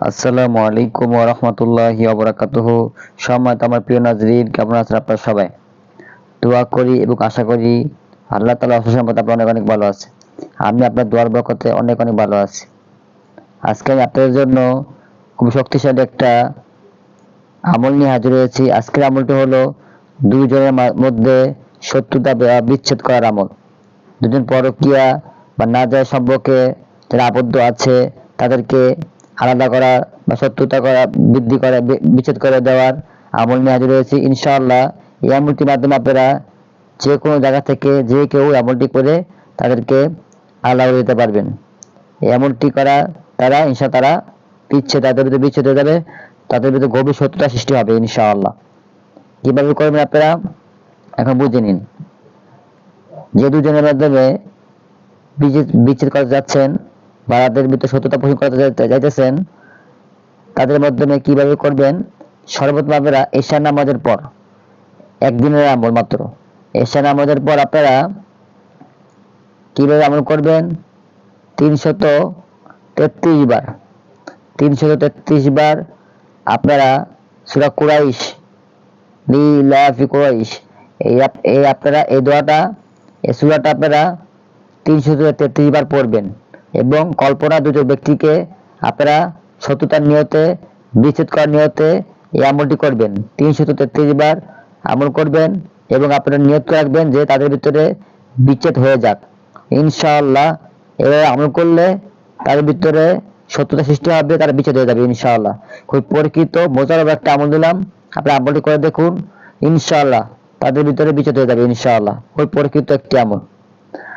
আসসালামু আলাইকুম ওয়া রাহমাতুল্লাহি ওয়া বারাকাতুহু। সম্মানিত আমার প্রিয় নাজরিন, কেমন আছেন আপনারা সবাই? দোয়া করি এবং আশা করি আল্লাহ তাআলা সম্পদ আপনার অনেক অনেক ভালো আছে আমি আপনার দোয়ার বরকতে অনেক অনেক ভালো আছি। আজকে আমি আপনাদের জন্য খুব শক্তিশালী একটা আমল নিয়ে হাজির হয়েছি। আজকের আমলটি হলো দুইজনের মা- মধ্যে শত্রুতা বিচ্ছেদ করার আমল। দুজন পরকিয়া বা না যায় সম্পর্কে যারা আবদ্ধ আছে, তাদেরকে আলাদা করা বা শত্রুতা করা, বৃদ্ধি করা বিচ্ছেদ করে দেওয়ার আমল নিয়ে হাজির হয়েছি ইনশাআল্লাহ। এই আমলটির মাধ্যমে আপনারা যে কোনো জায়গা থেকে যে কেউ আমলটি করে তাদেরকে আলাদা করে দিতে পারবেন। এই আমলটি করা তারা, ইনশা তারা বিচ্ছেদ, তাদের ভিতরে বিচ্ছেদ হয়ে যাবে, তাদের ভিতরে গভীর শত্রুতা সৃষ্টি হবে, ইনশাআল্লাহ। কীভাবে করবেন আপনারা? এখন বুঝে নিন। যে দুজনের মাধ্যমে বিচ্ছেদ করতে যাচ্ছেন বা তাদের ভিতরে সত্যতা পোষণ করতে যাইতেছেন, তাদের মাধ্যমে কীভাবে করবেন? সর্বপ্রথম আপনারা এশা নামাজের পর, একদিনের আমল মাত্র। এশা নামাজের পর আপনারা কীভাবে আমল করবেন? তিনশত তেত্রিশ বার। তিনশত তেত্রিশ বার আপনারা সুরা কুরাইশ, লিলাফি কুরাইশ, এই আপনারা এই দোয়াটা, এই সুরাটা আপনারা তিনশো তেত্রিশ বার পড়বেন। এবং কল্পনা দুটো ব্যক্তিকে আপনারা শত্রুতার নিয়তে, বিচ্ছেদ করার নিয়তে এই আমলটি করবেন। তিনশো তেত্রিশ বার আমল করবেন এবং আপনারা নিয়ত রাখবেন যে তাদের ভিতরে বিচ্ছেদ হয়ে যাক। ইনশাআল্লাহ, এভাবে আমল করলে তাদের ভিতরে শত্রুতা সৃষ্টি হবে, তারা বিচ্ছেদ হয়ে যাবে ইনশাআল্লাহ। খুব পরিচিত মজার একটা আমল দিলাম। আপনি আমলটি করে দেখুন, ইনশাআল্লাহ তাদের ভিতরে বিচ্ছেদ হয়ে যাবে ইনশাআল্লাহ। খুব পরিচিত একটি আমল।